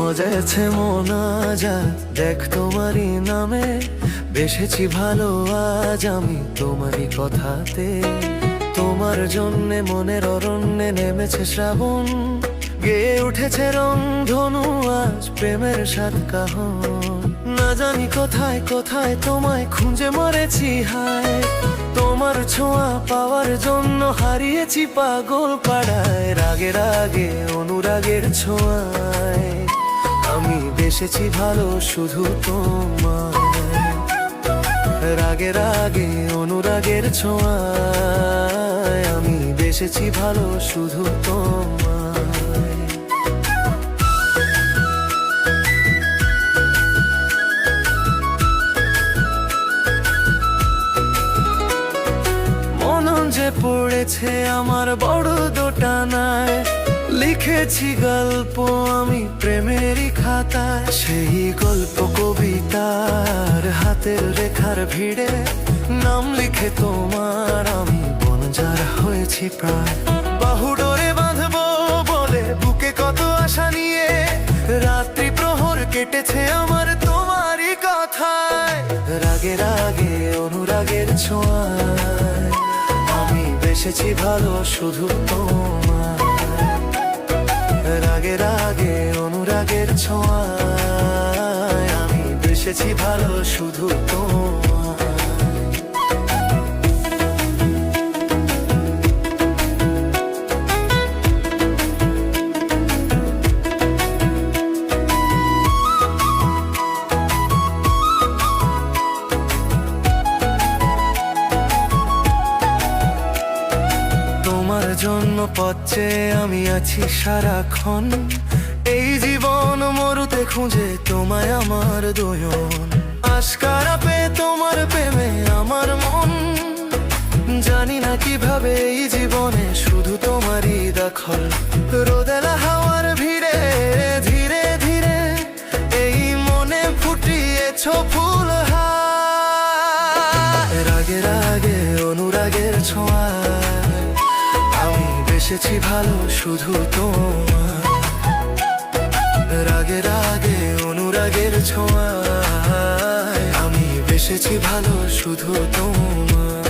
করেছে মনা যা দেখ তোমারই নামে। বেসেছি ভালো আজ আমি তোমারই কথাতে। তোমার জন্যে মনের অরণ্যে নেমেছে শ্রাবণ। গেয়ে উঠেছে রং ধনু আজ প্রেমের সাত কাহন। না জানি কোথায় কোথায় তোমায় খুঁজে মরেছি হায়। তোমার ছোঁয়া পাওয়ার জন্য হারিয়েছি পাগল পাড়ায়। রাগে রাগে অনুরাগের ছোঁয়ায়। আমি বেসেছি ভালো শুধু তোমার রাগে রাগে, অনুরাগের ছোঁয়ায় আমি বেসেছি ভালো শুধু তোমার মনন যে পড়েছে আমার বড় দোটানায় লিখেছি গল্প আমি প্রেমেরই খাতা সেই গল্প কবিতার হাতের রেখার ভিড়ে। নাম লিখে তোমার আমি বনজার হয়েছি প্রায়। বাহু ডোরে বাঁধবো বলে বুকে কত আশা নিয়ে। রাত্রি প্রহর কেটেছে আমার তোমারই কথায়। রাগে রাগে অনুরাগের ছোঁয়ায়। আমি বেসেছি ভালো শুধু তোমার রাগে আগে অনুরাগের ছোঁয়া আমি বেসেছি ভালো শুধু তোমার তোমার জন্য পথে আমি আছি সারাক্ষণ। এই জীবন মরুতে খুঁজে তোমায় আমার দোয়ন। আশকারা পে তোমার প্রেমে আমার মন। জানি না কীভাবে এই জীবনে শুধু তোমারই দখল। রোদেলা হাওয়ার ভিড়ে, ধীরে ধীরে এই মনে ফুটিয়েছ ফুল হায়। রাগে রাগে, অনুরাগের আমি বেসেছি ভালো শুধু তোমার। রাগে রাগে অনুরাগের ছোঁয়া আমি বেসেছি ভালো শুধু তোমার।